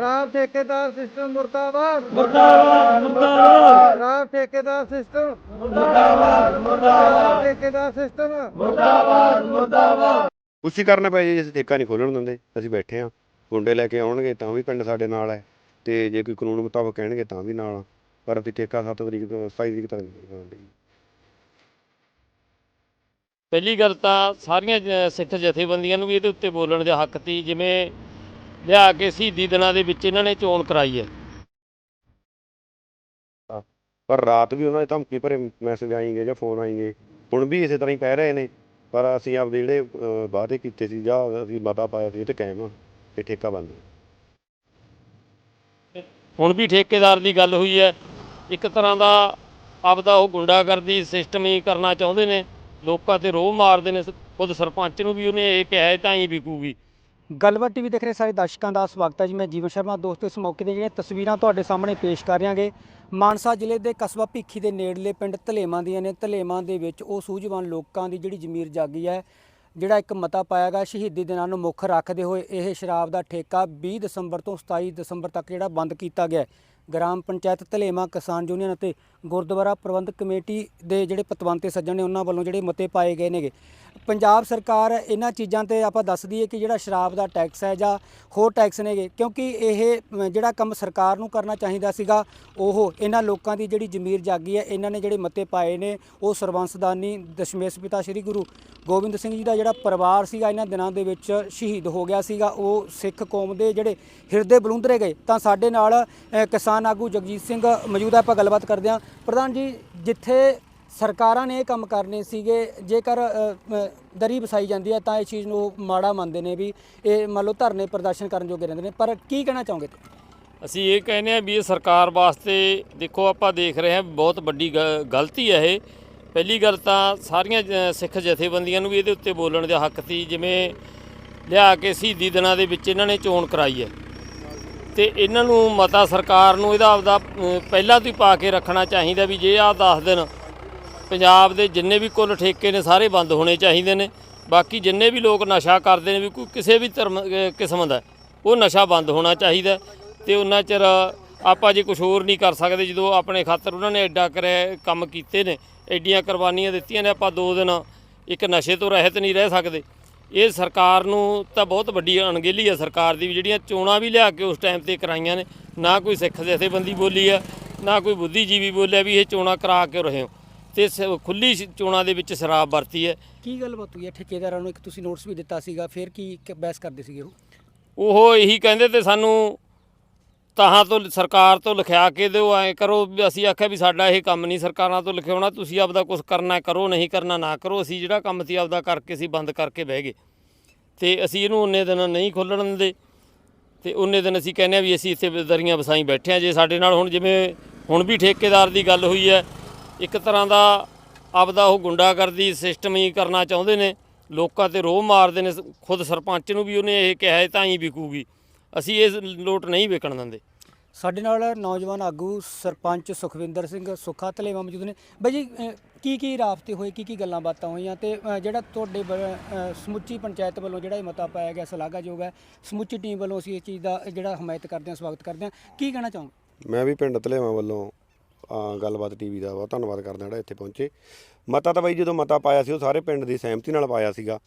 ਸ਼ਰਾਬ ਠੇਕੇਦਾਰ ਸਿਸਟਮ ਮੁਰਦਾਬਾਦ। ਮੁਰਦਾਬਾਦ ਮੁਰਦਾਬਾਦ। ਸ਼ਰਾਬ ਠੇਕੇਦਾਰ ਸਿਸਟਮ ਮੁਰਦਾਬਾਦ ਮੁਰਦਾਬਾਦ। ਠੇਕੇਦਾਰ ਸਿਸਟਮ ਮੁਰਦਾਬਾਦ ਮੁਰਦਾਬਾਦ। ਕੁਛ ਕਰਨਾ ਪਿਆ ਜੀ ਅਸੀਂ ਠੇਕਾ ਨਹੀਂ ਖੋਲਣ ਦਿੰਦੇ। ਅਸੀਂ ਬੈਠੇ ਆ ਗੁੰਡੇ ਲੈ ਕੇ ਆਉਣਗੇ ਤਾਂ ਵੀ ਪਿੰਡ ਸਾਡੇ ਨਾਲ ਹੈ। ਤੇ ਜੇ ਕੋਈ ਕਾਨੂੰਨ ਮੁਤਾਬਕ ਕਹਿਣਗੇ ਤਾਂ ਵੀ ਨਾਲ। ਪਰ ਅਸੀਂ ਠੇਕਾ 7 ਤਰੀਕ ਤੋਂ 27 ਤਰੀਕ ਤੱਕ ਨਹੀਂ। ਪਹਿਲੀ ਗੱਲ ਤਾਂ ਸਾਰੀਆਂ ਸਿੱਖ ਜਥੇਬੰਦੀਆਂ ਨੂੰ ਵੀ ਇਹਦੇ ਉੱਤੇ ਬੋਲਣ ਦੇ ਹੱਕ ਤੀ ਜਿਵੇਂ ਲਿਆ ਕੇ ਸ਼ਹੀਦੀ ਦਿਨਾਂ ਦੇ ਵਿੱਚ ਇਹਨਾਂ ਨੇ ਚੋਣ ਕਰਾਈ ਹੈ। ਪਰ ਰਾਤ ਵੀ ਉਹਨਾਂ ਦੇ ਧਮਕੀ ਭਰੇ ਮੈਸੇਜ ਆਏਗੇ ਜਾਂ ਫੋਨ ਆਏਗੇ। ਹੁਣ ਵੀ ਇਸੇ ਤਰ੍ਹਾਂ ਹੀ ਕਹਿ ਰਹੇ ਨੇ ਪਰ ਅਸੀਂ ਆਪਦੇ ਜਿਹੜੇ ਅਹ, ਵਾਅਦੇ ਕੀਤੇ ਸੀ ਜਾਂ ਅਸੀਂ ਵਾਅਦਾ ਪਾਇਆ ਸੀ ਇਹ ਤੇ ਕਾਇਮ ਆ ਤੇ ਠੇਕਾ ਬੰਦ ਹੁਣ ਵੀ ਠੇਕੇਦਾਰ ਦੀ ਗੱਲ ਹੋਈ ਹੈ ਇੱਕ ਤਰ੍ਹਾਂ ਦਾ ਆਪਦਾ ਉਹ ਗੁੰਡਾਗਰਦੀ ਸਿਸਟਮ ਹੀ ਕਰਨਾ ਚਾਹੁੰਦੇ ਨੇ ਲੋਕਾਂ ਤੇ ਰੋਹ ਮਾਰਦੇ ਨੇ ਖੁਦ ਸਰਪੰਚ ਨੂੰ ਵੀ ਉਹਨੇ ਇਹ ਕਿਹਾ ਤਾਂ ਹੀ ਵਿਕੂਗੀ। ਗੱਲਬਾਤ ਟੀਵੀ ਦੇਖ ਰਹੇ ਸਾਰੇ ਦਰਸ਼ਕਾਂ ਦਾ ਸਵਾਗਤ ਹੈ ਜੀ। ਮੈਂ ਜੀਵਨ ਸ਼ਰਮਾ, ਦੋਸਤੋ, ਇਸ ਮੌਕੇ ਦੀਆਂ ਜਿਹੜੀਆਂ ਤਸਵੀਰਾਂ ਤੁਹਾਡੇ ਸਾਹਮਣੇ ਪੇਸ਼ ਕਰ ਰਹਾਂਗੇ ਮਾਨਸਾ ਜ਼ਿਲ੍ਹੇ ਦੇ ਕਸਬਾ ਭੀਖੀ ਦੇ ਨੇੜਲੇ ਪਿੰਡ ਧਲੇਮਾਂ ਦੀਆਂ ਨੇ। ਧਲੇਮਾਂ ਦੇ ਵਿੱਚ ਉਹ ਸੂਝਵਾਨ ਲੋਕਾਂ ਦੀ ਜਿਹੜੀ ਜ਼ਮੀਰ ਜਾਗੀ ਹੈ, ਜਿਹੜਾ ਇੱਕ ਮਤਾ ਪਾਇਆ ਗਿਆ, ਸ਼ਹੀਦੀ ਦਿਨਾਂ ਨੂੰ ਮੁੱਖ ਰੱਖਦੇ ਹੋਏ ਇਹ ਸ਼ਰਾਬ ਦਾ ਠੇਕਾ 20 ਦਸੰਬਰ ਤੋਂ 27 ਦਸੰਬਰ ਤੱਕ ਜਿਹੜਾ ਬੰਦ ਕੀਤਾ ਗਿਆ ਗ੍ਰਾਮ ਪੰਚਾਇਤ ਧਲੇਮਾ ਕਿਸਾਨ ਯੂਨੀਅਨ ਅਤੇ ਗੁਰਦੁਆਰਾ ਪ੍ਰਬੰਧਕ ਕਮੇਟੀ ਦੇ ਜਿਹੜੇ ਪਤਵੰਤੇ ਸੱਜਣ ਨੇ, ਉਹਨਾਂ ਵੱਲੋਂ ਜਿਹੜੇ ਮਤੇ ਪਾਏ ਗਏ ਨੇਗੇ। ਪੰਜਾਬ ਸਰਕਾਰ ਇਹਨਾਂ ਚੀਜ਼ਾਂ ਤੇ ਆਪਾਂ ਦੱਸ ਦਈਏ ਕਿ ਜਿਹੜਾ ਸ਼ਰਾਬ ਦਾ ਟੈਕਸ ਹੈ ਜਾਂ ਹੋਰ ਟੈਕਸ ਨੇਗੇ, ਕਿਉਂਕਿ ਇਹ ਜਿਹੜਾ ਕੰਮ ਸਰਕਾਰ ਨੂੰ ਕਰਨਾ ਚਾਹੀਦਾ ਸੀਗਾ, ਉਹ ਇਹਨਾਂ ਲੋਕਾਂ ਦੀ ਜਿਹੜੀ ਜ਼ਮੀਰ ਜਾਗੀ ਹੈ, ਇਹਨਾਂ ਨੇ ਜਿਹੜੇ ਮਤੇ ਪਾਏ ਨੇ, ਉਹ ਸਰਬੰਸਦਾਨੀ ਦਸ਼ਮੇਸ਼ ਪਿਤਾ ਸ੍ਰੀ ਗੁਰੂ ਗੋਬਿੰਦ ਸਿੰਘ ਜੀ ਦਾ ਜਿਹੜਾ ਪਰਿਵਾਰ ਸੀਗਾ, ਇਹਨਾਂ ਦਿਨਾਂ ਦੇ ਵਿੱਚ ਸ਼ਹੀਦ ਹੋ ਗਿਆ ਸੀਗਾ, ਉਹ ਸਿੱਖ ਕੌਮ ਦੇ ਜਿਹੜੇ ਹਿਰਦੇ ਬਲੁੰਦਰੇ ਗਏ। ਤਾਂ ਸਾਡੇ ਨਾਲ ਕਿਸਾਨ ਕਿਸਾਨ ਆਗੂ ਜਗਜੀਤ ਸਿੰਘ ਮੌਜੂਦ ਹੈ, ਆਪਾਂ ਗੱਲਬਾਤ ਕਰਦੇ ਹਾਂ। ਪ੍ਰਧਾਨ ਜੀ, ਜਿੱਥੇ ਸਰਕਾਰਾਂ ਨੇ ਇਹ ਕੰਮ ਕਰਨੇ ਸੀਗੇ, ਜੇਕਰ ਦਰੀ ਵਸਾਈ ਜਾਂਦੀ ਹੈ, ਤਾਂ ਇਹ ਚੀਜ਼ ਨੂੰ ਉਹ ਮਾੜਾ ਮੰਨਦੇ ਨੇ ਵੀ ਇਹ ਮੰਨ ਲਓ ਧਰਨੇ ਪ੍ਰਦਰਸ਼ਨ ਕਰਨ ਜੋਗੇ ਰਹਿੰਦੇ ਨੇ। ਪਰ ਕੀ ਕਹਿਣਾ ਚਾਹੋਗੇ ਅਸੀਂ ਇਹ ਕਹਿੰਦੇ ਆ ਵੀ ਇਹ ਸਰਕਾਰ ਵਾਸਤੇ, ਦੇਖੋ ਆਪਾਂ ਦੇਖ ਰਹੇ ਹਾਂ, ਬਹੁਤ ਵੱਡੀ ਗ- ਗਲਤੀ ਹੈ ਇਹ। ਪਹਿਲੀ ਗੱਲ ਤਾਂ ਸਾਰੀਆਂ ਸਿੱਖ ਜਥੇਬੰਦੀਆਂ ਨੂੰ ਵੀ ਇਹਦੇ ਉੱਤੇ ਬੋਲਣ ਦੇ ਹੱਕ ਸੀ, ਜਿਵੇਂ ਲਿਆ ਕੇ ਸ਼ਹੀਦੀ ਦਿਨਾਂ ਦੇ ਵਿੱਚ ਇਹਨਾਂ ਨੇ ਚੋਣ ਕਰਾਈ ਹੈ। ਤੇ ਇਹਨਾਂ ਨੂੰ ਮਤਾ ਸਰਕਾਰ ਨੂੰ ਇਹਦਾ ਆਪਦਾ ਪਹਿਲਾਂ ਤੋਂ ਹੀ ਪਾ ਕੇ ਰੱਖਣਾ ਚਾਹੀਦਾ ਵੀ ਜੇ ਆਹ 10 ਦਿਨ ਪੰਜਾਬ ਦੇ ਜਿੰਨੇ ਵੀ ਕੁੱਲ ਠੇਕੇ ਨੇ ਸਾਰੇ ਬੰਦ ਹੋਣੇ ਚਾਹੀਦੇ ਨੇ। ਬਾਕੀ ਜਿੰਨੇ ਵੀ ਲੋਕ ਨਸ਼ਾ ਕਰਦੇ ਨੇ ਵੀ ਕੋਈ ਕਿਸੇ ਵੀ ਧਰਮ ਕਿਸਮ ਦਾ, ਉਹ ਨਸ਼ਾ ਬੰਦ ਹੋਣਾ ਚਾਹੀਦਾ। ਤੇ ਉਹਨਾਂ ਚਿਰ ਆਪਾਂ ਜੇ ਕੁਝ ਹੋਰ ਨਹੀਂ ਕਰ ਸਕਦੇ, ਜਦੋਂ ਆਪਣੇ ਖਾਤਰ ਉਹਨਾਂ ਨੇ ਐਡਾ ਕਰਿਆ, ਕੰਮ ਕੀਤੇ ਨੇ, ਐਡੀਆਂ ਕੁਰਬਾਨੀਆਂ ਦਿੱਤੀਆਂ ਨੇ, ਆਪਾਂ ਦੋ ਦਿਨ ਇੱਕ ਨਸ਼ੇ ਤੋਂ ਰਹਿਤ ਨਹੀਂ ਰਹਿ ਸਕਦੇ। ਇਹ ਸਰਕਾਰ ਨੂੰ ਤਾਂ ਬਹੁਤ ਵੱਡੀ ਅਣਗਹਿਲੀ ਹੈ ਸਰਕਾਰ ਦੀ ਵੀ ਜਿਹੜੀਆਂ ਚੋਣਾਂ ਵੀ ਲਿਆ ਕੇ ਉਸ ਟਾਈਮ ਤੇ ਕਰਾਈਆਂ ਨੇ ਨਾ ਕੋਈ ਸਿੱਖ ਜਥੇਬੰਦੀ ਬੋਲੀ ਆ ਨਾ ਕੋਈ ਬੁੱਧੀਜੀਵੀ ਬੋਲਿਆ ਵੀ ਇਹ ਚੋਣਾਂ ਕਰਾ ਕੇ ਰਹੇ ਹੋ। ਤੇ ਖੁੱਲੀ ਚੋਣਾਂ ਦੇ ਵਿੱਚ ਸ਼ਰਾਬ ਵਰਤੀ ਹੈ। ਕੀ ਗੱਲਬਾਤ ਹੋਈ ਹੈ? ਠੇਕੇਦਾਰਾਂ ਨੂੰ ਇੱਕ ਤੁਸੀਂ ਨੋਟਿਸ ਵੀ ਦਿੱਤਾ ਸੀਗਾ ਫਿਰ ਕ- ਬਹਿਸ ਕਰਦੇ ਸੀਗੇ ਉਹ? ਉਹ ਇਹੀ ਕਹਿੰਦੇ ਤੇ ਸਾਨੂੰ ਤਾਹਾਂ ਤੋਂ ਸਰਕਾਰ ਤੋਂ ਲਿਖਿਆ ਕੇ ਦਿਓ, ਐ ਕਰੋ, ਵੀ ਅਸੀਂ ਆਖਿਆ ਵੀ ਸਾਡਾ ਇਹ ਕੰਮ ਨਹੀਂ ਸਰਕਾਰਾਂ ਤੋਂ ਲਿਖਿਆਉਣਾ ਤੁਸੀਂ ਆਪਦਾ ਕੁਝ ਕਰਨਾ ਕਰੋ, ਨਹੀਂ ਕਰਨਾ, ਨਾ ਕਰੋ, ਅਸੀਂ ਜਿਹੜਾ ਕੰਮ ਸੀ ਆਪਦਾ ਕਰਕੇ, ਅਸੀਂ ਬੰਦ ਕਰਕੇ ਬਹਿ ਗਏ। ਤੇ ਅਸੀਂ ਇਹਨੂੰ ਉਨੇ ਦਿਨ ਨਹੀਂ ਖੋਲਣ ਦਿੰਦੇ। ਤੇ ਉਨੇ ਦਿਨ ਅਸੀਂ ਕਹਿੰਦੇ ਆ ਵੀ ਅਸੀਂ ਇੱਥੇ ਦਰੀਆਂ ਵਸਾਈ ਬੈਠੇ ਆ ਜੇ ਸਾਡੇ ਨਾਲ ਹੁਣ ਜਿਵੇਂ ਹੁਣ ਵੀ ਠੇਕੇਦਾਰ ਦੀ ਗੱਲ ਹੋਈ ਹੈ, ਇੱਕ ਤਰ੍ਹਾਂ ਦਾ ਆਪਦਾ ਉਹ ਗੁੰਡਾਗਰਦੀ ਸਿਸਟਮ ਹੀ ਕਰਨਾ ਚਾਹੁੰਦੇ ਨੇ। ਲੋਕਾਂ ਤੇ ਰੋਹ ਮਾਰਦੇ ਨੇ ਖੁਦ ਸਰਪੰਚ ਨੂੰ ਵੀ ਉਹਨੇ ਇਹ ਕਿਹਾ ਹੈ, ਤਾਂ ਹੀ ਵਿਕੂਗੀ। ਅਸੀਂ ਇਸ ਲੋਟ ਨਹੀਂ ਵਿਕਣ ਦਿੰਦੇ। ਸਾਡੇ ਨਾਲ ਨੌਜਵਾਨ ਆਗੂ ਸਰਪੰਚ ਸੁਖਵਿੰਦਰ ਸਿੰਘ ਸੁੱਖਾ ਧਲੇਵਾ ਮੌਜੂਦ ਨੇ। ਬਾਈ ਜੀ ਅ, ਕੀ ਕੀ ਰਾਬਤੇ ਹੋਏ ਕੀ ਕੀ ਗੱਲਾਂ ਬਾਤਾਂ ਹੋਈਆਂ ਤੇ ਅ, ਜਿਹੜਾ ਤੁਹਾਡੇ ਅ, ਸਮੁੱਚੀ ਪੰਚਾਇਤ ਵੱਲੋਂ ਜਿਹੜਾ ਇਹ ਮਤਾ ਪਾਇਆ ਗਿਆ ਸ਼ਲਾਘਾਯੋਗ ਹੈ ਸਮੁੱਚੀ ਟੀਮ ਵੱਲੋਂ ਅਸੀਂ ਇਸ ਚੀਜ਼ ਦਾ ਜਿਹੜਾ ਹਮਾਇਤ ਕਰਦੇ ਹਾਂ ਸਵਾਗਤ ਕਰਦੇ ਹਾਂ। ਕੀ ਕਹਿਣਾ ਚਾਹੋਗੇ? ਮੈਂ ਵੀ ਪਿੰਡ ਧਲੇਵਾਂ ਵੱਲੋਂ ਅਹ, ਗੱਲਬਾਤ ਟੀਵੀ ਦਾ ਬਹੁਤ ਧੰਨਵਾਦ ਕਰਦਾ ਜਿਹੜਾ ਇੱਥੇ ਪਹੁੰਚੇ। ਮਤਾ ਤਾਂ ਬਾਈ ਜਦੋਂ ਮਤਾ ਪਾਇਆ ਸੀ ਉਹ ਸਾਰੇ ਪਿੰਡ ਦੀ ਸਹਿਮਤੀ ਨਾਲ ਪਾਇਆ ਸੀਗਾ।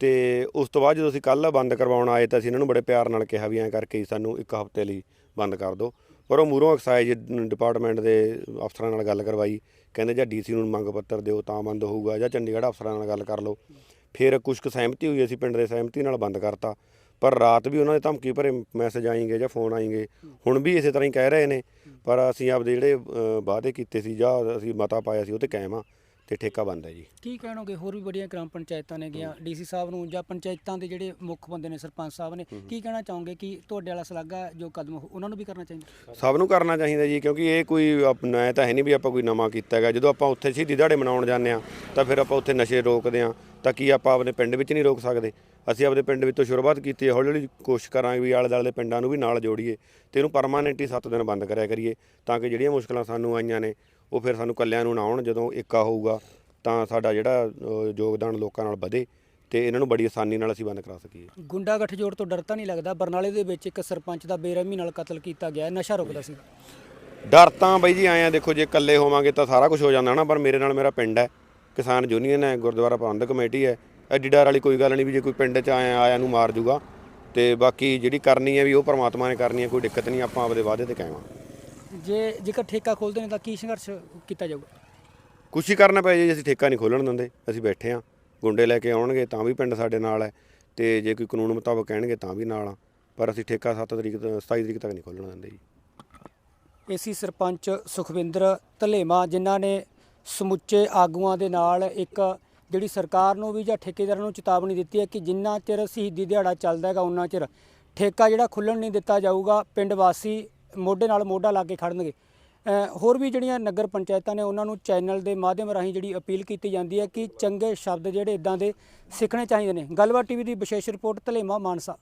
ਤੇ ਉਸ ਤੋਂ ਬਾਅਦ ਜਦੋਂ ਅਸੀਂ ਕੱਲ ਬੰਦ ਕਰਵਾਉਣ ਆਏ ਤਾਂ ਅਸੀਂ ਇਹਨਾਂ ਨੂੰ ਬੜੇ ਪਿਆਰ ਨਾਲ ਕਿਹਾ ਵੀ ਐਂ ਕਰਕੇ ਹੀ ਸਾਨੂੰ ਇੱਕ ਹਫ਼ਤੇ ਲਈ ਬੰਦ ਕਰ ਦਿਓ। ਪਰ ਉਹ ਮੂਰੋਂ ਐਕਸਾਈਜ਼ ਡਿਪਾਰਟਮੈਂਟ ਦੇ ਅਫਸਰਾਂ ਨਾਲ ਗੱਲ ਕਰਵਾਈ। ਕਹਿੰਦੇ ਜਾਂ ਡੀਸੀ ਨੂੰ ਮੰਗ ਪੱਤਰ ਦਿਓ ਤਾਂ ਬੰਦ ਹੋਊਗਾ ਜਾਂ ਚੰਡੀਗੜ੍ਹ ਅਫਸਰਾਂ ਨਾਲ ਗੱਲ ਕਰ ਲਓ। ਫਿਰ ਕੁਝ ਕੁ ਸਹਿਮਤੀ ਹੋਈ, ਅਸੀਂ ਪਿੰਡ ਦੇ ਸਹਿਮਤੀ ਨਾਲ ਬੰਦ ਕਰਤਾ। ਪਰ ਰਾਤ ਵੀ ਉਹਨਾਂ ਦੇ ਧਮਕੀ ਭਰੇ ਮੈਸੇਜ ਆਏਗੇ ਜਾਂ ਫੋਨ ਆਏਗੇ। ਹੁਣ ਵੀ ਇਸੇ ਤਰ੍ਹਾਂ ਹੀ ਕਹਿ ਰਹੇ ਨੇ। ਪਰ ਅਸੀਂ ਆਪਦੇ ਜਿਹੜੇ ਵਾਅਦੇ ਕੀਤੇ ਸੀ ਜਾਂ ਅਸੀਂ ਮਤਾ ਪਾਇਆ ਸੀ ਉਹ ਤੇ ਕਾਇਮ ਆ। ਤੇ ਠੇਕਾ ਬੰਦ ਹੈ ਜੀ। ਕੀ ਕਹਿਣੋਗੇ? ਹੋਰ ਵੀ ਬੜੀਆਂ ਗ੍ਰਾਮ ਪੰਚਾਇਤਾਂ ਨੇ ਗਿਆ। ਡੀਸੀ ਸਾਹਿਬ ਨੂੰ ਜਾਂ ਪੰਚਾਇਤਾਂ ਦੇ ਜਿਹੜੇ ਮੁੱਖ ਬੰਦੇ ਨੇ ਸਰਪੰਚ ਸਾਹਿਬ ਨੇ ਕੀ ਕਹਿਣਾ ਚਾਹੋਗੇ ਕਿ ਤੁਹਾਡੇ ਵਾਲਾ ਸਲਾਗਾ ਜੋ ਕਦਮ ਉਹਨਾਂ ਨੂੰ ਵੀ ਕਰਨਾ ਚਾਹੀਦਾ? ਸਭ ਨੂੰ ਕਰਨਾ ਚਾਹੀਦਾ ਜੀ ਕਿਉਂਕਿ ਇਹ ਕੋਈ ਆਪਣਾ ਤਾਂ ਹੈ ਨਹੀਂ ਵੀ ਆਪਾਂ ਕੋਈ ਨਵਾਂ ਕੀਤਾ ਹੈਗਾ। ਜਦੋਂ ਆਪਾਂ ਉੱਥੇ ਸ਼ਹੀਦੀ ਦਿਹਾੜੇ ਮਨਾਉਣ ਜਾਂਦੇ ਆ ਤਾਂ ਫਿਰ ਆਪਾਂ ਉੱਥੇ ਨਸ਼ੇ ਰੋਕਦੇ ਆ ਤਾਂ ਕੀ ਆਪਾਂ ਆਪਣੇ ਪਿੰਡ ਵਿੱਚ ਨਹੀਂ ਰੋਕ ਸਕਦੇ? ਅਸੀਂ ਆਪਣੇ ਪਿੰਡ ਵਿੱਚ ਤੋਂ ਸ਼ੁਰੂਆਤ ਕੀਤੀ ਹੈ ਹੌਲੀ ਹੌਲੀ ਕੋਸ਼ਿਸ਼ ਕਰਾਂਗੇ ਵੀ ਆਲੇ ਦੁਆਲੇ ਦੇ ਪਿੰਡਾਂ ਨੂੰ ਵੀ ਨਾਲ ਜੋੜੀਏ ਤੇ ਇਹਨੂੰ ਪਰਮਾਨੈਂਟ ਹੀ 7 ਦਿਨ ਬੰਦ ਕਰਿਆ ਕਰੀਏ ਤਾਂ ਕਿ ਜਿਹੜੀਆਂ ਮੁਸ਼ਕਲਾਂ ਸਾਨੂੰ ਆਈਆਂ ਨੇ ਉਹ ਫਿਰ ਸਾਨੂੰ ਕੱਲਿਆਂ ਨੂੰ ਨਾ ਆਉਣ ਜਦੋਂ ਏਕਾ ਹੋਊਗਾ ਤਾਂ ਸਾਡਾ ਜਿਹੜਾ ਅ, ਯੋਗਦਾਨ ਲੋਕਾਂ ਨਾਲ ਵਧੇ ਤੇ ਇਹਨਾਂ ਨੂੰ ਬੜੀ ਆਸਾਨੀ ਨਾਲ ਅਸੀਂ ਬੰਦ ਕਰਾ ਸਕੀਏ। ਗੁੰਡਾ ਗੱਠਜੋੜ ਤੋਂ ਡਰ ਤਾਂ ਨਹੀਂ ਲੱਗਦਾ। ਬਰਨਾਲੇ ਦੇ ਵਿੱਚ ਇੱਕ ਸਰਪੰਚ ਦਾ ਬੇਰਹਿਮੀ ਨਾਲ ਕਤਲ ਕੀਤਾ ਗਿਆ। ਹੈ, ਨਸ਼ਾ ਰੁਕਦਾ ਸੀ। ਡਰ ਤਾਂ ਬਾਈ ਜੀ ਆਏ ਆ ਦੇਖੋ ਜੇ ਇਕੱਲੇ ਹੋਵਾਂਗੇ ਤਾਂ ਸਾਰਾ ਕੁਝ ਹੋ ਜਾਂਦਾ ਨਾ ਪਰ ਮੇਰੇ ਨਾਲ ਮੇਰਾ ਪਿੰਡ ਹੈ ਕਿਸਾਨ ਯੂਨੀਅਨ ਹੈ ਗੁਰਦੁਆਰਾ ਪ੍ਰਬੰਧਕ ਕਮੇਟੀ ਹੈ ਐਡੀ ਡਰ ਵਾਲੀ ਕੋਈ ਗੱਲ ਨਹੀਂ ਵੀ ਜੇ ਕੋਈ ਪਿੰਡ 'ਚ ਆਇਆ ਆਇਆ ਨੂੰ ਮਾਰ ਜੂਗਾ ਤੇ ਬਾਕੀ ਜਿਹੜੀ ਕਰਨੀ ਹੈ ਵੀ ਉਹ ਪ੍ਰਮਾਤਮਾ ਨੇ ਕਰਨੀ ਹੈ ਕੋਈ ਦਿੱਕਤ ਨਹੀਂ ਆਪਾਂ ਆਪਦੇ ਵਾਅਦੇ ਤੇ ਕਾਇਮ ਹਾਂ। ਜੇ ਜੇਕਰ ਠੇਕਾ ਖੋਲਦੇ ਨੇ ਤਾਂ ਕੀ ਸੰਘਰਸ਼ ਕੀਤਾ ਜਾਊਗਾ? ਕੁਛ ਹੀ ਕਰਨਾ ਪਏ ਜੀ ਅਸੀਂ ਠੇਕਾ ਨਹੀਂ ਖੋਲਣ ਦਿੰਦੇ ਅਸੀਂ ਬੈਠੇ ਹਾਂ ਗੁੰਡੇ ਲੈ ਕੇ ਆਉਣਗੇ ਤਾਂ ਵੀ ਪਿੰਡ ਸਾਡੇ ਨਾਲ ਹੈ। ਤੇ ਜੇ ਕੋਈ ਕਾਨੂੰਨ ਮੁਤਾਬਕ ਕਹਿਣਗੇ ਤਾਂ ਵੀ ਨਾਲ ਆ। ਪਰ ਅਸੀਂ ਠੇਕਾ 7 ਤਰੀਕ ਤੋਂ 27 ਤਰੀਕ ਤੱਕ ਨਹੀਂ ਖੋਲਣ ਦਿੰਦੇ ਜੀ। ਏਸੀ ਸਰਪੰਚ ਸੁਖਵਿੰਦਰ ਧਲੇਮਾ ਜਿਨ੍ਹਾਂ ਨੇ ਸਮੁੱਚੇ ਆਗੂਆਂ ਦੇ ਨਾਲ ਇੱਕ ਜਿਹੜੀ ਸਰਕਾਰ ਨੂੰ ਵੀ ਜਾਂ ਠੇਕੇਦਾਰਾਂ ਨੂੰ ਚੇਤਾਵਨੀ ਦਿੱਤੀ ਹੈ ਕਿ ਜਿੰਨਾ ਚਿਰ ਸ਼ਹੀਦੀ ਦਿਹਾੜਾ ਚੱਲਦਾ ਹੈਗਾ ਉਹਨਾਂ ਚਿਰ ਠੇਕਾ ਜਿਹੜਾ ਖੁੱਲਣ ਨਹੀਂ ਦਿੱਤਾ ਜਾਊਗਾ ਪਿੰਡ ਵਾਸੀ ਮੋਢੇ ਨਾਲ ਮੋਢਾ ਲਾ ਕੇ ਖੜਨਗੇ। ਹੋਰ ਵੀ ਜਿਹੜੀਆਂ ਨਗਰ ਪੰਚਾਇਤਾਂ ਨੇ, ਉਹਨਾਂ ਨੂੰ ਚੈਨਲ ਦੇ ਮਾਧਿਅਮ ਰਾਹੀਂ ਜਿਹੜੀ ਅਪੀਲ ਕੀਤੀ ਜਾਂਦੀ ਹੈ ਕਿ ਚੰਗੇ ਸ਼ਬਦ ਜਿਹੜੇ ਇਦਾਂ ਦੇ ਸਿੱਖਣੇ ਚਾਹੀਦੇ ਨੇ। ਗੱਲਬਾਤ ਟੀਵੀ ਦੀ ਵਿਸ਼ੇਸ਼ ਰਿਪੋਰਟ, ਧਲੇਮਾ ਮਾਨਸਾ।